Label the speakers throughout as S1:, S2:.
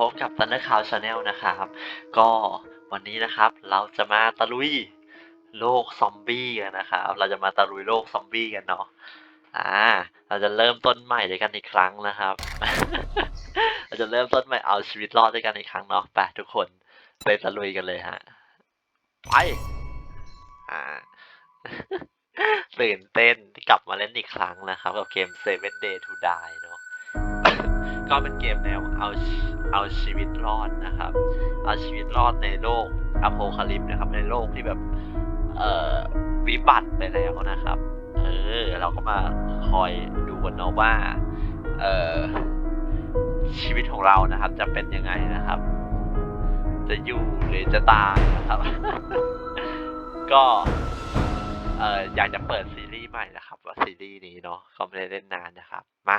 S1: พบกับ Thunder Cloud Channel นะครับ ก็วันนี้นะครับเราจะมาตะลุยโลกซอมบี้กันนะครับ เราจะมาตะลุยโลกซอมบี้กันเนาะ อ่า เราจะเริ่มต้นใหม่ด้วยกันอีกครั้งนะครับ เราจะเริ่มต้นใหม่เอาชีวิตรอดด้วยกันอีกครั้งเนาะ ไปทุกคนไปตะลุยกันเลยฮะ ไป อ่าตื่นเต้นที่กลับมาเล่นอีกครั้งนะครับกับเกม Seven Day to Die เนาะ ก็เป็นเกมแนวเอาเอาชีวิตรอดนะครับ เอาชีวิตรอดในโลกอโพคาลิปนะครับ ในโลกที่แบบเอ่อวิบัติไปแล้วนะครับ เออ เราก็มาคอยดูกันเนาะว่า เอ่อชีวิตของเรานะครับ จะเป็นยังไงนะครับ จะอยู่หรือจะตายนะครับ ก็เอ่ออยากจะเปิดซีรีส์ใหม่นะครับว่าซีรีส์นี้เนาะก็ไม่ได้เล่นนานนะครับ มา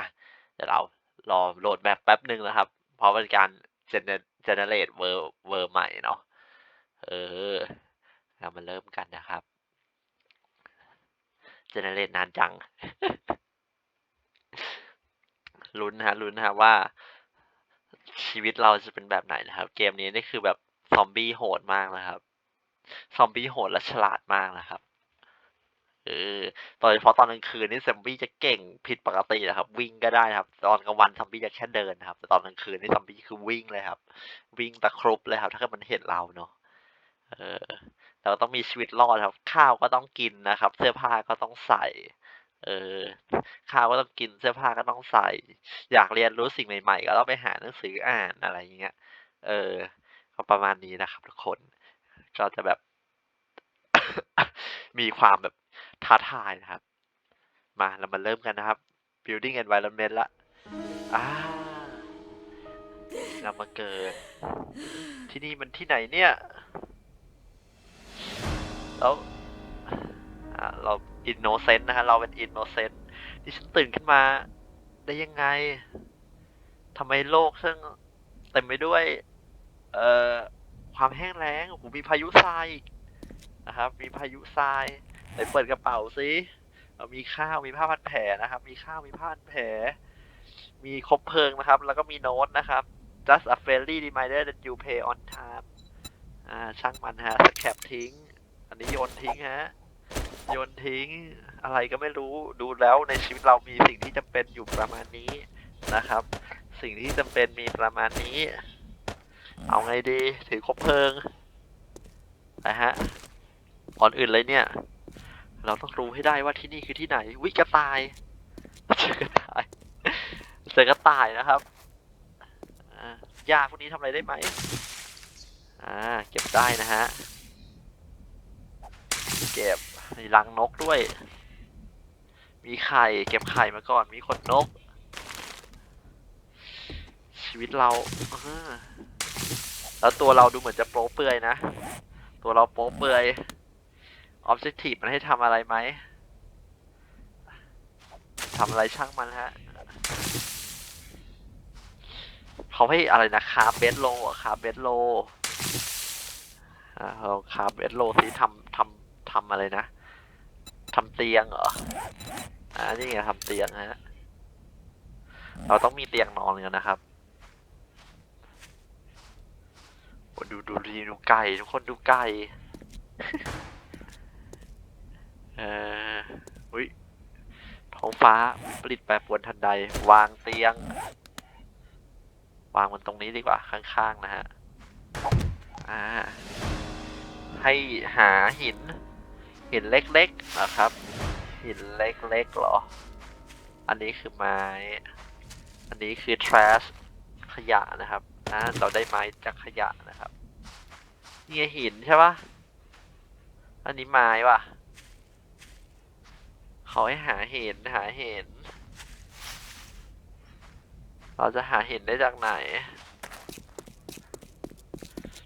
S1: เดี๋ยวเรา รอโหลดแบบแป๊บหนึ่งนะครับ เพราะเป็นการเจเนเจเนเรตเวอร์เวอร์ใหม่เนาะเออเรามาเริ่มกันนะครับเจเนเรตนานจังลุ้นนะฮะลุ้นนะฮะว่า ชีวิตเราจะเป็นแบบไหนนะครับ เกมนี้นี่คือแบบซอมบี้โหดมากนะครับ ซอมบี้โหดและฉลาดมากนะครับ เออโดยเฉพาะตอนกลางคืนนี่ซอมบี้จะเก่งผิดปกตินะครับ วิ่งก็ได้นะครับ ตอนกลางวันซอมบี้จะแค่เดินนะครับแต่ตอนกลางคืนนี่ซอมบี้คือวิ่งเลยครับ วิ่งตะครุบเลยครับ ถ้าเกิดมันเห็นเราเนาะเออเราต้องมีชีวิตรอดครับ ข้าวก็ต้องกินนะครับ เสื้อผ้าก็ต้องใส่ เออ ข้าวก็ต้องกินเสื้อผ้าก็ต้องใส่ อยากเรียนรู้สิ่งใหม่ๆ ก็ต้องไปหาหนังสืออ่านอะไรอย่างเงี้ย เออ ก็ประมาณนี้นะครับ ทุกคน ก็จะแบบ มีความแบบ ท้าทายนะครับ มาเรามาเริ่มกันนะครับ building environment ละอ่าเรามาเกิด ที่นี่มันที่ไหนเนี่ย แล้วอ่าเราอินโนเซนต์นะฮะเราเป็นอินโนเซนต์ที่ฉันตื่นขึ้นมาได้ยังไงทำไมโลกซึ่งเต็มไปด้วย เอ่อความแห้งแล้งโอ้โหมีพายุทรายนะครับ มีพายุทราย ไหนเปิดกระเป๋าสิเอามีข้าวมีผ้าพันแผลนะครับ มีข้าวมีผ้าพันแผล มีคบเพลิงนะครับ แล้วก็มีโน้ตนะครับ just a friendly reminder that you pay on time อ่าช่างมันฮะสแคปทิ้ง อันนี้โยนทิ้งฮะโยนทิ้งอะไรก็ไม่รู้ดูแล้วในชีวิตเรามีสิ่งที่จำเป็นอยู่ประมาณนี้นะครับ สิ่งที่จำเป็นมีประมาณนี้ เอาไงดี ถือคบเพลิงนะฮะก่อนอื่นเลยเนี่ย เราต้องรู้ให้ได้ว่าที่นี่คือที่ไหน วิกระต่ายเจอกระต่ายเจอกระต่ายนะครับยาพวกนี้ทำอะไรได้ไหมอ่าเก็บได้นะฮะ เก็บรังนกด้วย มีไข่เก็บไข่มาก่อน มีขนนก ชีวิตเราอ่าแล้วตัวเราดูเหมือนจะโป๊เปื่อยนะ ตัวเราโป๊เปื่อย objective มันให้ทำอะไรไหมทำอะไรช่างมันฮะเขาให้อะไรนะคาเบสโลอะคาเบสโลอ่าเราคาเบสโลสิทำทำทำอะไรนะทำเตียงเหรออ่านี่ไงทำเตียงฮะเราต้องมีเตียงนอนกันนะครับโอ้ดูดูดีดูไก่ทุกคนดูไก่ อออุ้ยท้องฟ้าปริตแปรปรวนทันใด วางเตียง วางมันตรงนี้ดีกว่าข้างๆนะฮะอ่าให้หาหิน หินเล็กๆนะครับ หินเล็กๆเหรอ อันนี้คือไม้ อันนี้คือ trash ขยะนะครับอ่าเราได้ไม้จากขยะนะครับนี่หินใช่ปะอันนี้ไม้ว่ะ เขาให้หาเห็นหาเห็น เราจะหาเห็นได้จากไหน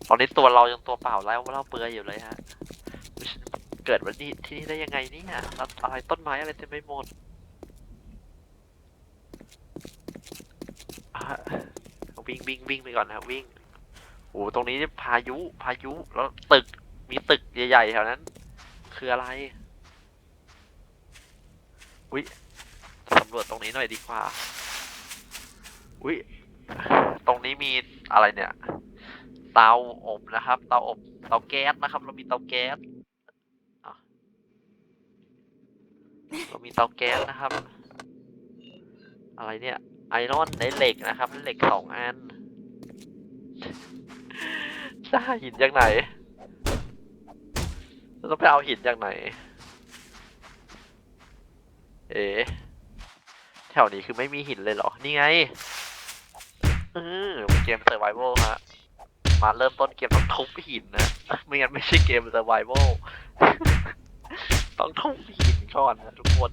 S1: ตอนนี้ตัวเรายังตัวเปล่าแล้วเราเปลือยอยู่เลยฮะเกิดวันนี้ที่นี่ได้ยังไงเนี่ยแล้วอะไรต้นไม้อะไรเต็มไปหมดวิ่งวิ่งวิ่งไปก่อนนะวิ่งโอ้ตรงนี้พายุพายุแล้วตึกมีตึกใหญ่ๆแถวนั้น คืออะไร อุ้ยสำรวจตรงนี้หน่อยดีกว่า อุ้ยตรงนี้มีอะไรเนี่ย เตาอบนะครับ เตาอบเตาแก๊สนะครับ เรามีเตาแก๊สเรามีเตาแก๊สนะครับ อะไรเนี่ยไอรอนในเหล็กนะครับเหล็กสองอันจะหาหินจากไหนเราต้องไปเอาหินจากไหน เอ๋แถวนี้คือไม่มีหินเลยเหรอ นี่ไงเออเกม Survival ฮะ มาเริ่มต้นเกมต้องทุบหินนะ ไม่งั้นไม่ใช่เกม Survival ต้องทุบหินก่อนนะทุกคน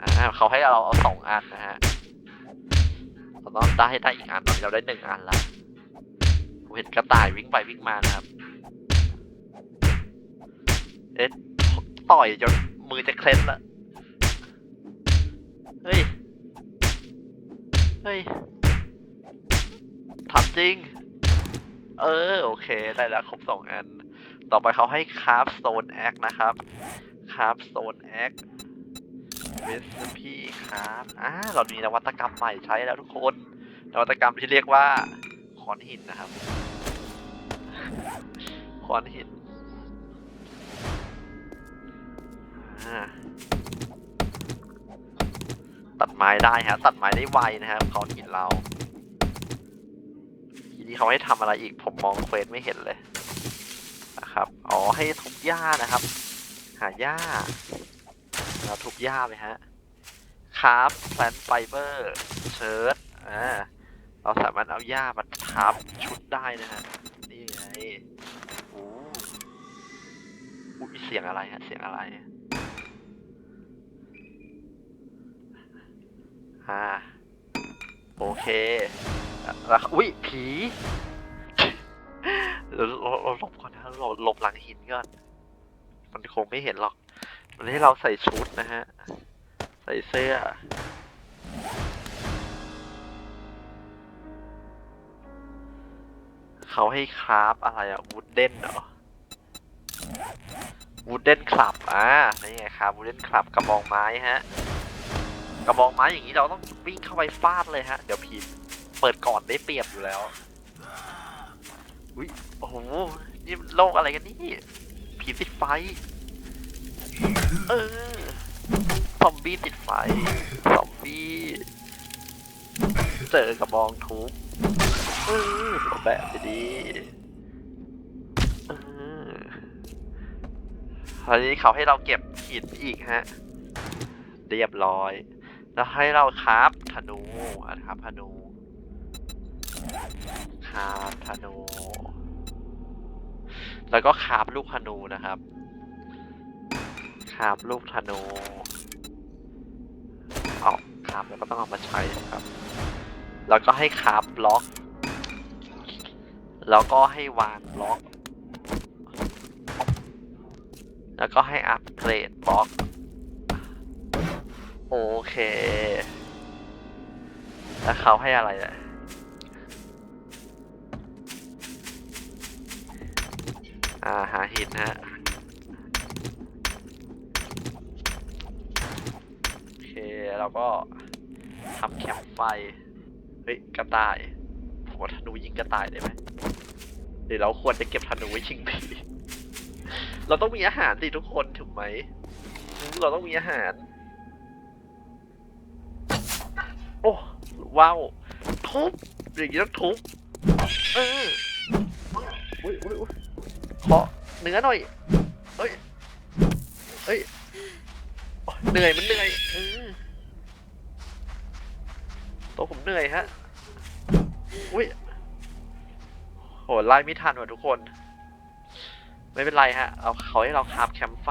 S1: อ่าเขาให้เราเอาสองอันนะฮะเราต้องได้ได้อีกอันตอนนี้เราได้หนึ่งอันละผมเห็นกระต่ายวิ่งไปวิ่งมานะครับ เอ๊ะ ต่อยจนมือจะเคล็ดละเฮ้ย เฮ้ยทำจริง เออ โอเค ได้แล้วครบสองอัน ต่อไปเขาให้คราฟโซนแอคนะครับคราฟโซนแอคเวสพี่ครับอ่าเรามีนวัตกรรมใหม่ใช้แล้วทุกคน นวัตกรรมที่เรียกว่าขอนหินนะครับขอนหิน ตัดไม้ได้ฮะ ตัดไม้ได้ไวนะครับขอนหินเรา ทีนี้เขาให้ทำอะไรอีกผมมองเควสไม่เห็นเลยนะครับ อ๋อให้ทุบหญ้านะครับ หาหญ้าเราทุบหญ้าไปฮะคราฟแพลนไฟเบอร์เชิร์ตอ่าเราสามารถเอาหญ้ามาทับชุดได้นะฮะนี่ไงโอ้อุ๊ยเสียงอะไรฮะ เสียงอะไร อ่า โอเคแล้วอุ้ยผีเราเราหลบก่อนนะเราหลบหลังหินก่อน มันคงไม่เห็นหรอกมันให้เราใส่ชุดนะฮะ ใส่เสื้อ เขาให้คราฟอะไรอะวูดเด้นเหรอวูดเด้นคลับอ่านี่ไงครับวูดเด้นคลับกระบองไม้ฮะ กระบองไม้อย่างนี้เราต้องวิ่งเข้าไปฟาดเลยฮะ เดี๋ยวผีเปิดก่อนได้เปรียบอยู่แล้ว อุ้ยโอ้โห นี่โลกอะไรกันนี่ ผีติดไฟ เออ ซอมบี้ติดไฟ ซอมบี้ เจอกระบองทุบเออแบบดีเออคราวนี้เขาให้เราเก็บหินอีกฮะ เรียบร้อย แล้วให้เราคราฟธนูอะครับธนูคราฟธนู แล้วก็คราฟลูกธนูนะครับคราฟลูกธนูเอาคราฟแล้วก็ต้องเอามาใช้นะครับ แล้วก็ให้คราฟบล็อก แล้วก็ให้วางบล็อก แล้วก็ให้อัปเกรดบล็อก โอเค แล้วเขาให้อะไรอะอ่าหาหินฮะโอเคแล้วก็ทำแคมป์ไฟ เฮ้ย กระต่ายผมว่าธนูยิงกระต่ายได้ไหมหรือเราควรจะเก็บธนูไว้ชิงผีเราต้องมีอาหารสิทุกคนถูกไหม เราต้องมีอาหาร ว้าวทุบอย่างนี้ต้องทุบเอออุ้ยอุ้ยอุ้ยขอเนื้อหน่อยเฮ้ยเฮ้ยโอ้ยเหนื่อยมันเหนื่อยเออตัวผมเหนื่อยฮะอุ้ยโหไล่ไม่ทันว่ะทุกคน ไม่เป็นไรฮะ เอาเขาให้เราคราบแคมป์ไฟ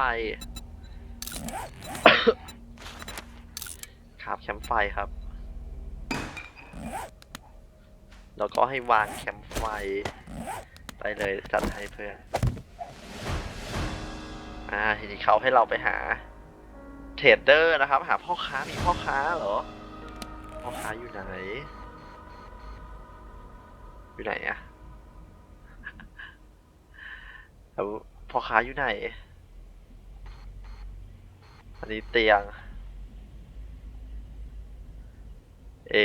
S1: คราบแคมป์ไฟครับ แล้วก็ให้วางแคมป์ไฟไปเลยจัดให้เพื่อน อ่าทีนี้เขาให้เราไปหาเทรดเดอร์นะครับ หาพ่อค้ามีพ่อค้าเหรอ พ่อค้าอยู่ไหน อยู่ไหนอะแล้วพ่อค้าอยู่ไหน อันนี้เตียง เอ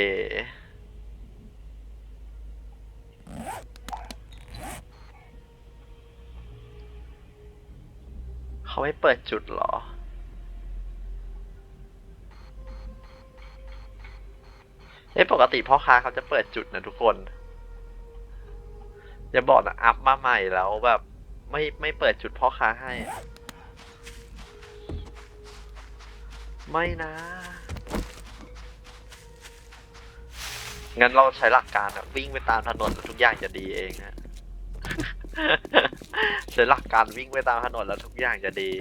S1: เขาไม่เปิดจุดเหรอ เอ้ปกติพ่อค้าเขาจะเปิดจุดนะทุกคน อย่าบอกนะอัพมาใหม่แล้วแบบไม่ไม่เปิดจุดพ่อค้าให้ ไม่นะ งั้นเราใช้หลักการอะวิ่งไปตามถนนทุกอย่างจะดีเองฮะ ใช้หลักการวิ่งไปตามถนนแล้วทุกอย่างจะดี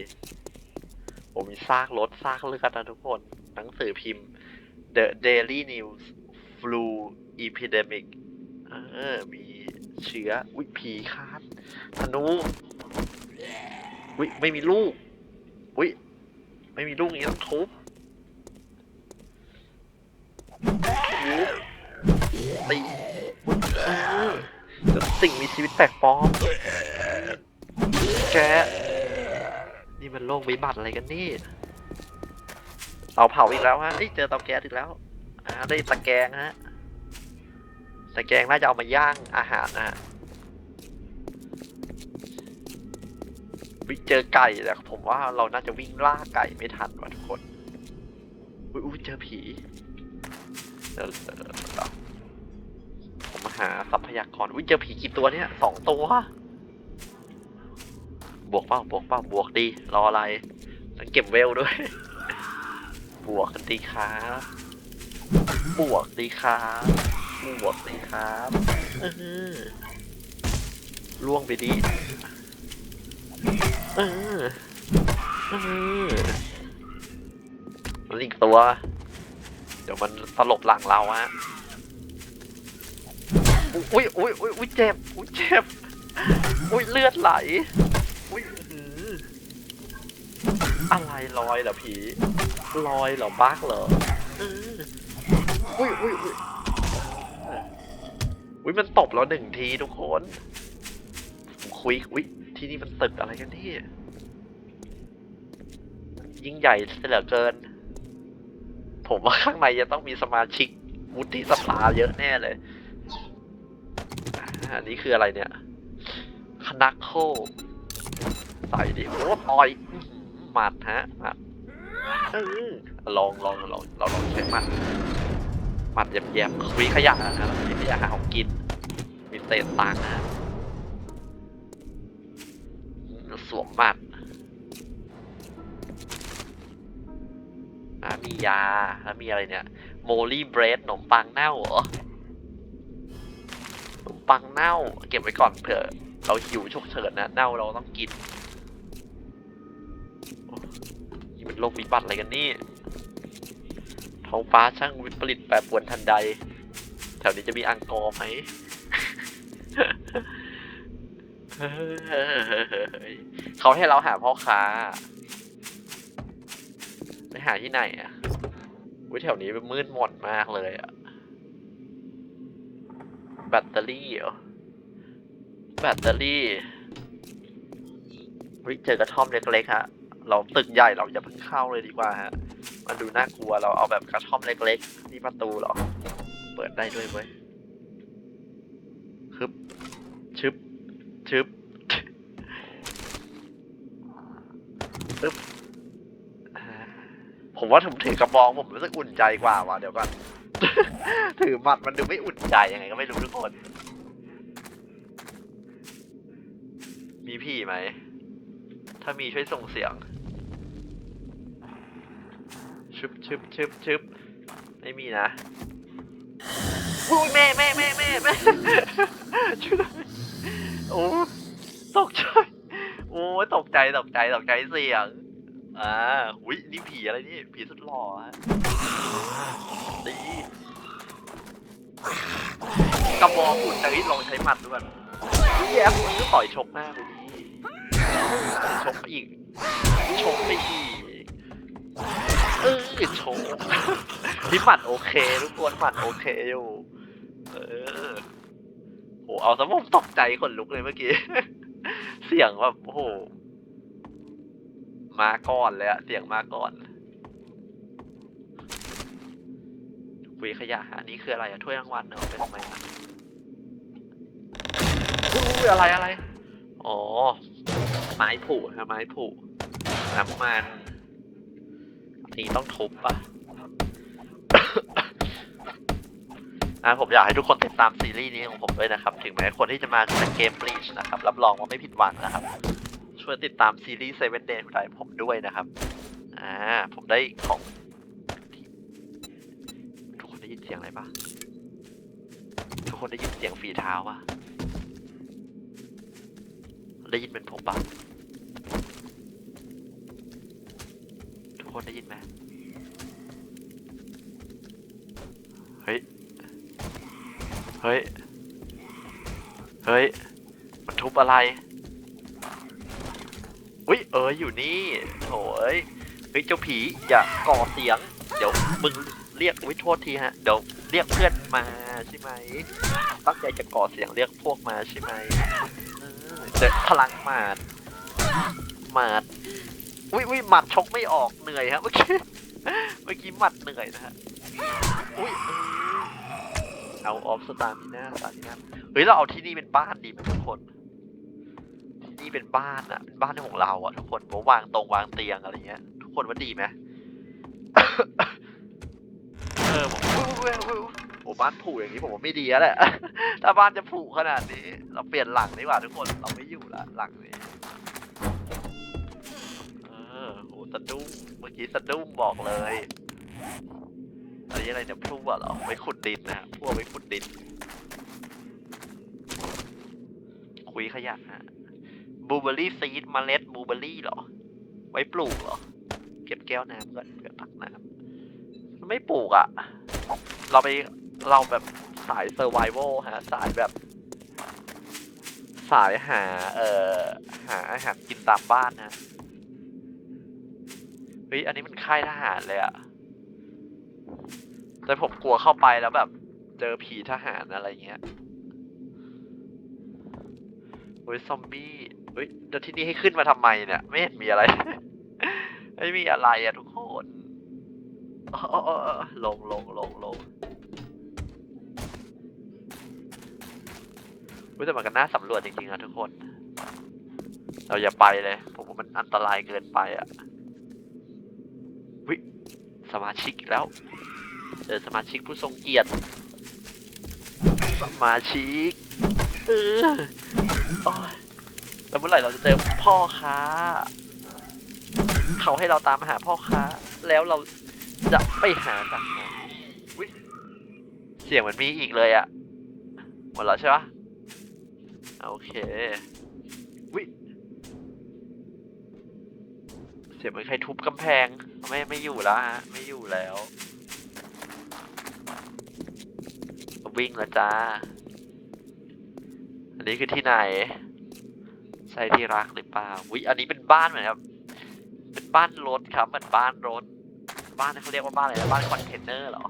S1: ผมมีซากรถซากเลือดนะทุกคน หนังสือพิมพ์ The Daily News Flu Epidemic เออ มีเชื้อวิผีคาดธนูวิไม่มีลูกวิไม่มีลูกอย่างนี้ต้องทุบตีสิ่งมีชีวิตแปลกปลอม แก นี่มันโลกวิบัติอะไรกันนี่เตาเผาอีกแล้วฮะเอ้ยเจอเตาแก๊สอีกแล้วอ่าได้ตะแกรงฮะ ตะแกรงน่าจะเอามาย่างอาหารนะฮะวิเจอไก่แต่ผมว่าเราน่าจะวิ่งล่าไก่ไม่ทันว่ะทุกคนอุ้ยเจอผีเดี๋ยวผมหาทรัพยากรอุ้ยเจอผีกี่ตัวเนี่ยสองตัว บวกเปล่าบวกเปล่าบวกดีรออะไรต้องเก็บเวลด้วย บวกดีครับบวกดีครับบวกดีครับเออล่วงไปดีเออเออมันอีกตัว เดี๋ยวมันตลบหลังเราฮะอุ้ยอุ้ยอุ้ยอุ้ยเจ็บอุ้ยเจ็บอุ้ยเลือดไหล อุ้ยอื้อหือ อะไรลอยเหรอผีลอยเหรอบักเหรอเอออุ้ยอุ้ยอุ้ยอุ้ยมันตบเราหนึ่งทีทุกคนผมคุยอุ้ยที่นี่มันตึกอะไรกันนี่ยิ่งใหญ่เสียเหลือเกิน ผมว่าข้างในจะต้องมีสมาชิกวุฒิสภาเยอะแน่เลยอ่าอันนี้คืออะไรเนี่ยคนักโคใส่ดิโอ้ต่อยอื้อ หมัดฮะหมัดเออลองลองลองเราลองใช้หมัดหมัดแยบๆคุยขยะนะเราคุยขยะหาของกิน มีเศษตังค์นะสวมหมัดอะมียาแล้วมีอะไรเนี่ยโมลี่เบรดขนมปังเน่าเหรอขนมปังเน่า เก็บไว้ก่อนเผื่อเราหิวฉุกเฉินนะเน่าเราต้องกิน นี่มันโลกวิบัติอะไรกันนี่ท้องฟ้าช่างวิปริตแปรปรวนทันใด แถวนี้จะมีอังกอร์ไหมเขาให้เราหาพ่อค้าไปหาที่ไหนอะวิแถวนี้มันมืดหมนมากเลยอะ แบตเตอรี่เหรอ แบตเตอรี่วิเจอกระท่อมเล็กๆฮะ เราตึกใหญ่เราอย่าเพิ่งเข้าเลยดีกว่าฮะ มันดูน่ากลัวเราเอาแบบกระท่อมเล็กๆนี่ประตูหรอ เปิดได้ด้วยเว้ยฮึบชึบชึบปึ๊บผมว่าผมถือกระบองผมรู้สึกอุ่นใจกว่าว่ะเดี๋ยวก่อนถือหมัดมันดูไม่อุ่นใจยังไงก็ไม่รู้ทุกคน มีพี่ไหม ถ้ามีช่วยส่งเสียงชึบชึบชึบชึบไม่มีนะอุ้ยแม่แม่แม่แม่แม่ช่วยโอ้ตกใจโอ้ตกใจตกใจตกใจเสียงอ่าอุ้ยนี่ผีอะไรนี่ผีสุดหล่อฮะดีกระบอกอุ่นแต่ลองใช้หมัดด้วยแย่มันก็ต่อยชกหน้าไปดิ ชกไปอีกชกไปอีกเออชกพี่หมัดโอเคทุกคนหมัดโอเคอยู่ เออโหเอาซะผมตกใจขนลุกเลยเมื่อกี้ เสียงแบบโอ้โหมาก่อนเลยอะเสียงมาก่อนคุยขยะอันนี้คืออะไรอะถ้วยรางวัลเนอะเอาไปทำไมอะอะไรอะไร อ๋อ ไม้ผุฮะไม้ผุน้ำมันนี้ต้องทุบปะอะผมอยากให้ทุกคนติดตามซีรีส์นี้ของผมด้วยนะครับ ถึงแม้คนที่จะมาจากเกมบลีชนะครับ รับรองว่าไม่ผิดหวังนะครับ ช่วยติดตามซีรีส์เซเว่นเดย์ของผมด้วยนะครับ อ่า ผมได้ของ ทุกคนได้ยินเสียงอะไรปะทุกคนได้ยินเสียงฝีเท้าปะ ได้ยินเป็นผมปะทุกคนได้ยินไหมเฮ้ย เฮ้ย เฮ้ย มันทุบอะไร อุ้ยเอออยู่นี่โถ่เอ้ย เฮ้ยเจ้าผีอย่าก่อเสียง เดี๋ยวมึงเรียกวิโทษทีฮะ เดี๋ยวเรียกเพื่อนมาใช่ไหม ตั้งใจจะก่อเสียงเรียกพวกมาใช่ไหม เออเจอพลังมาดมาดอุ้ยอุ้ยหมัดชกไม่ออกเหนื่อยฮะเมื่อกี้เมื่อกี้หมัดเหนื่อยนะฮะอุ้ยเออเอาออฟสตาร์มิน่าสตาร์มิน่าเฮ้ยเราเอาที่นี่เป็นบ้านดีไหมทุกคน ที่นี่เป็นบ้านอะเป็นบ้านของเราอะทุกคนเพราะวางตรงวางเตียงอะไรเงี้ย ทุกคนว่าดีไหมเออผม อุ๊ยอุ๊ยอุ๊ยอุ๊ยโอ้บ้านผูอย่างนี้ผมว่าไม่ดีแล้วแหละ ถ้าบ้านจะผูขนาดนี้ เราเปลี่ยนหลังดีกว่าทุกคน เราไม่อยู่ละหลังนี้เออโหสะดุ้ง เมื่อกี้สะดุ้งบอกเลยอันนี้อะไรเนี่ยพลั่วเหรอไว้ขุดดินนะฮะพลั่วไว้ขุดดิน คุยขยะฮะบูเบอรี่ซีดเมล็ดบูเบอรี่เหรอ ไว้ปลูกเหรอ เก็บแก้วน้ำก่อนเพื่อตักน้ำมันไม่ปลูกอะ่ะ เราไป เราแบบสายเซอร์ไวโวฮะสายแบบ สายหา เอ่อ หาอาหารกินตามบ้านนะเฮ้ยอันนี้มันค่ายทหารเลยอะแต่ผมกลัวเข้าไปแล้วแบบ เจอผีทหารอะไรเงี้ยเฮ้ยซอมบี้เฮ้ยเดี๋ยวที่นี่ให้ขึ้นมาทำไมเนี่ย ไม่เห็นมีอะไร ไม่มีอะไรอะทุกคนอ๋ออ๋ออ๋อลงลงลงลง เฮ้แต่มันก็น่าสำรวจจริงๆอะทุกคน เราอย่าไปเลย ผมว่ามันอันตรายเกินไปอะวิสมาชิกอีกแล้วเจอสมาชิกผู้ทรงเกียรติ สมาชิกเออแล้วเมื่อไหร่เราจะเจอพ่อค้า เขาให้เราตามหาพ่อค้า แล้วเราจะไปหาจากไหนเสียงมันมีอีกเลยอะหมดแล้วใช่ปะ โอเควิเสียงเหมือนใครทุบกำแพง ไม่ไม่อยู่แล้วฮะ ไม่อยู่แล้ว วิ่งล้วจ้า อันนี้คือที่ไหน ใช่ที่รักหรือเปล่าวิอันนี้เป็นบ้านเหมือนครับ เป็นบ้านรถครับเหมือนบ้านรถ บ้านเขาเรียกว่าบ้านอะไรนะบ้านคอนเทนเนอร์เหรอ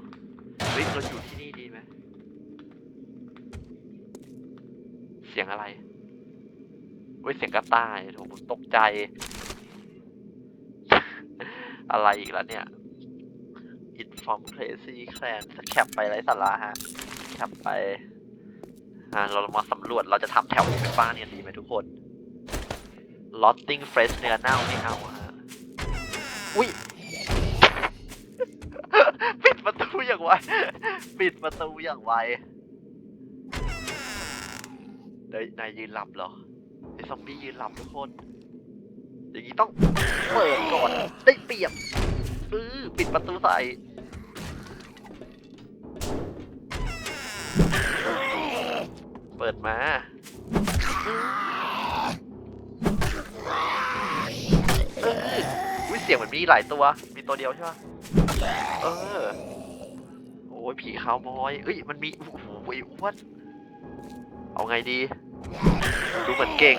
S1: เฮ้ยเราอยู่ที่นี่ดีไหม เสียงอะไรเว้ยเสียงกระต่ายโถผมตกใจ อะไรอีกแล้วเนี่ย It from crazy clan แคปไปไรสาระฮะแคปไปอ่าเรามาสำรวจเราจะทำแถวนี้เป็นบ้านกันดีไหมทุกคน Lotting fresh เนื้อเน่าไม่เอาฮะอุ้ยปิดประตูอย่างไว ปิดประตูอย่างไว เฮ้ยนายยืนหลับเหรอไอ้ซอมบี้ยืนหลับทุกคน อย่างนี้ต้องเปิดก่อนได้เปรียบปื้อปิดประตูใส่เปิดมาเออวิเสียงเหมือนมีหลายตัว มีตัวเดียวใช่ปะเออ โอ้ยผีขาวมอย เอ้ย มันมี โอ้โหไอ้อ้วน เอาไงดี ดูเหมือนเก่ง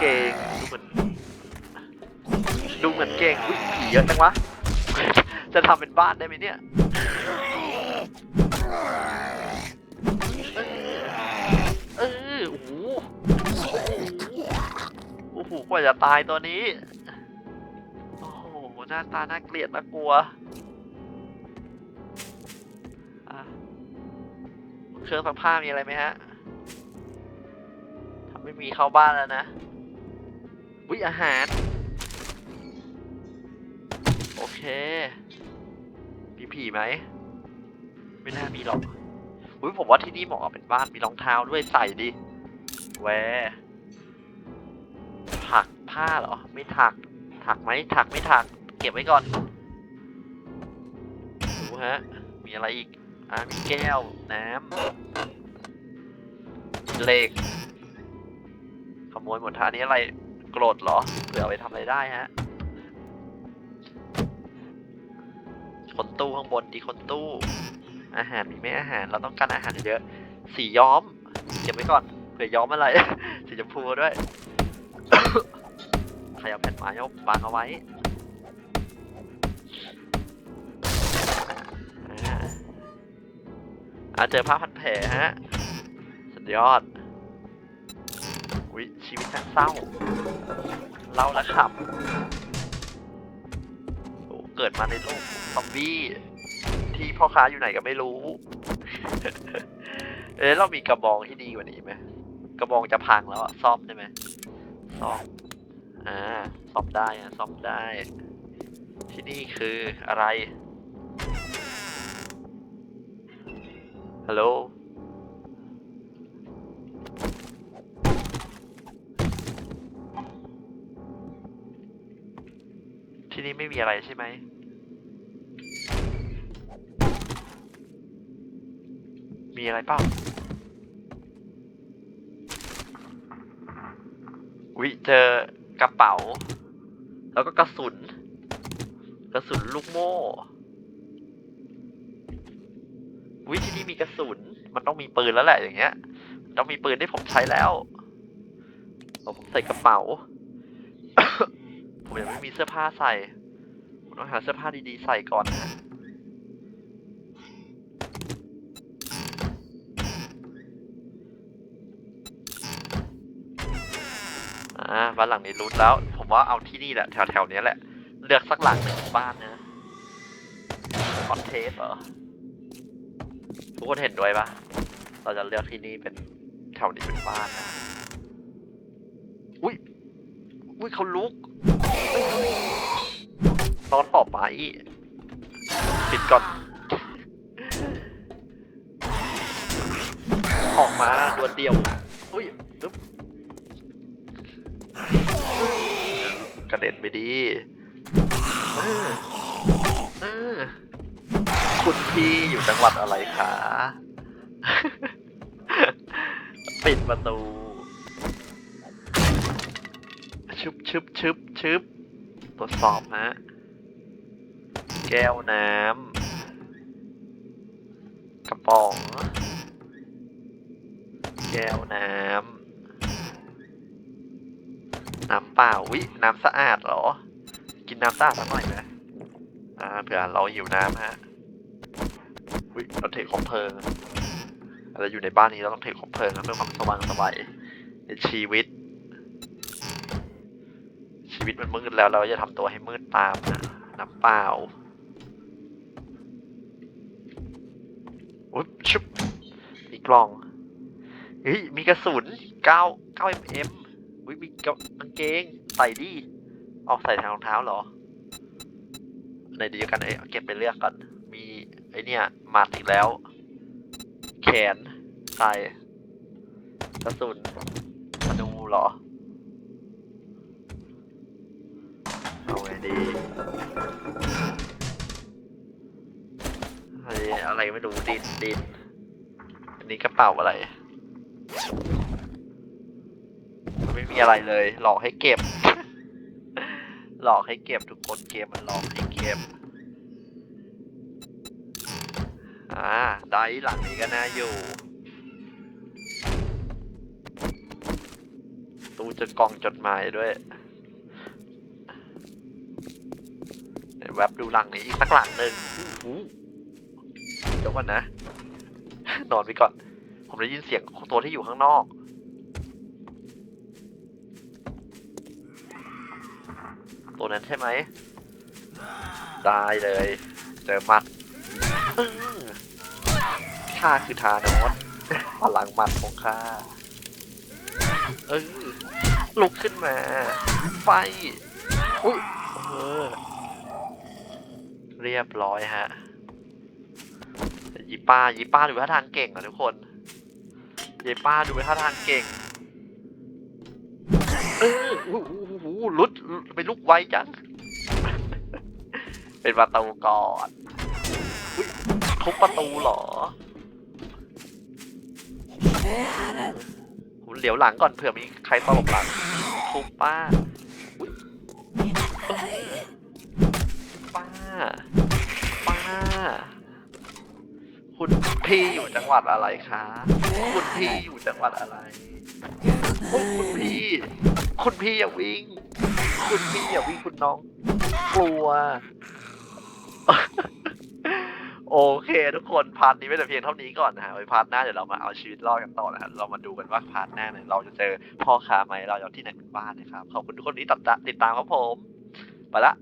S1: เก่ง ดูเหมือน ดูเหมือนเก่ง อุ้ยผีเยอะจังวะ จะทำเป็นบ้านได้ไหมเนี่ยเออโอ้โหโอ้โหกว่าจะตายตัวนี้ โอ้โห หน้าตาน่าเกลียดน่ากลัว เครื่องซักผ้ามีอะไรไหมฮะถ้าไม่มีเข้าบ้านแล้วนะวิอาหาร โอเค มีผีไหม ไม่น่ามีหรอกอุ้ยผมว่าที่นี่เหมาะเป็นบ้านมีรองเท้าด้วยใส่ดิแวถักผ้าเหรอ ไม่ถัก ถักไหมถักไม่ถัก เก็บไว้ก่อนดูฮะ มีอะไรอีก อ่ามีแก้ว น้ำเหล็ก ขโมยหมดท่านี้อะไรโกรธเหรอ เผื่อเอาไปทำอะไรได้ฮะ คนตู้ข้างบนดีคนตู้ อาหารมีไหมอาหาร เราต้องการอาหารเยอะ สีย้อม เก็บไว้ก่อน เผื่อย้อมอะไร สีชมพูด้วยใครเอาแผ่นไม้เอาวางเอาไว้ อ่าเจอผ้าพันแผลฮะ สุดยอดอุ๊ยชีวิตช่าเศร้า เล่าและขำโอ้เกิดมาในโลกซอมบี้ ที่พ่อค้าอยู่ไหนก็ไม่รู้ เอ๊ะเรามีกระบองที่ดีกว่านี้ไหมกระบองจะพังแล้วอะซ่อมได้ไหมซ่อมอ่าซ่อมได้อะซ่อมได้ ที่นี่คืออะไร ฮัลโหลที่นี่ไม่มีอะไรใช่ไหมมีอะไรเปล่าวิเจอกระเป๋า แล้วก็กระสุน กระสุนลูกโม่ วิที่นี่มีกระสุน มันต้องมีปืนแล้วแหละอย่างเงี้ย ต้องมีปืนที่ผมใช้แล้วเอาผมใส่กระเป๋า ผมยังไม่มีเสื้อผ้าใส่ ผมต้องหาเสื้อผ้าดีๆใส่ก่อนนะอ่าบ้านหลังนี้รูทแล้ว ผมว่าเอาที่นี่แหละ แถวๆนี้แหละ เลือกสักหลังหนึ่งของบ้านนะคอนเทสเหรอ ทุกคนเห็นด้วยปะเราจะเลือกที่นี่เป็นแถวนี้เป็นบ้านนะอุ้ย อุ้ยเขาลุกตอนต่อไปปิดก่อน ออกมาดวลเดียว อุ้ยปึ๊บกระเด็นไปดีเออเออ คุณพี่อยู่จังหวัดอะไรคะ ปิดประตู ชึบชึบชึบชึบตรวจสอบฮะ แก้วน้ำ กระป๋อง แก้วน้ำ น้ำเปล่าวิน้ำสะอาดเหรอ กินน้ำสะอาดสักหน่อยไหมอ่าเผื่อเราหิวน้ำฮะ วิเราเทของเพลิงเราอยู่ในบ้านนี้เราต้องเทของเพลิงนะเพื่อความสว่างสบายในชีวิต ชีวิตมันมืดแล้วเราจะทำตัวให้มืดตามนะน้ำเปล่าอุ๊บชุบมีกล่องเฮ้ยมีกระสุน9 9 mm วิมีกางเกงใส่ดิออกใส่ทางรองเท้าเหรอไหนดีกันเอ้ยเอเก็บไปเลือกก่อน ไอเนี่ยหมัดอีกแล้ว แขนใส่กระสุนธนูเหรอ เอาไงดีอะไรอะไรไม่รู้ดินดิน อันนี้กระเป๋าอะไร ไม่มีอะไรเลย หลอกให้เก็บ หลอกให้เก็บทุกคนเกมมันหลอกให้เก็บ อ่า ได้หลังนี้ก็น่าอยู่ ตู้จะกล่องจดหมายด้วยเดี๋ยวแวบดูหลังนี้อีกสักหลังหนึ่งเดี๋ยวก่อนนะ นอนไปก่อน ผมได้ยินเสียงของตัวที่อยู่ข้างนอกตัวนั้นใช่ไหม ได้เลย เจอมัด ข้าคือทานอสพลังหมัดของข้าเออลุกขึ้นมา ไฟอุ้ยเออเรียบร้อยฮะยีป้ายีป้าดูท่าทางเก่งอะทุกคนยีป้าดูท่าทางเก่งเออโอ้โหโอ้โหลุดไปลุกไวจัง เป็นประตูก่อนอุ๊ยทุบประตูเหรอ ผมเหลียวหลังก่อนเผื่อมีใครตลบหลังทุบป้าป้า ป้า คุณพี่อยู่จังหวัดอะไรคะ คุณพี่อยู่จังหวัดอะไร คุณพี่ คุณพี่อย่าวิ่ง คุณพี่อย่าวิ่งคุณน้อง กลัว โอเค ทุกคนพาร์ทนี้ไม่แต่เพียงเท่านี้ก่อนนะฮะไว้พาร์ทหน้าเดี๋ยวเรามาเอาชีวิตรอดกันต่อนะฮะเรามาดูกันว่าพาร์ทหน้าเนี่ยเราจะเจอพ่อค้าไหมเราจะที่ไหนเป็นบ้านนะครับขอบคุณทุกคนที่ติดตามครับผมไปละ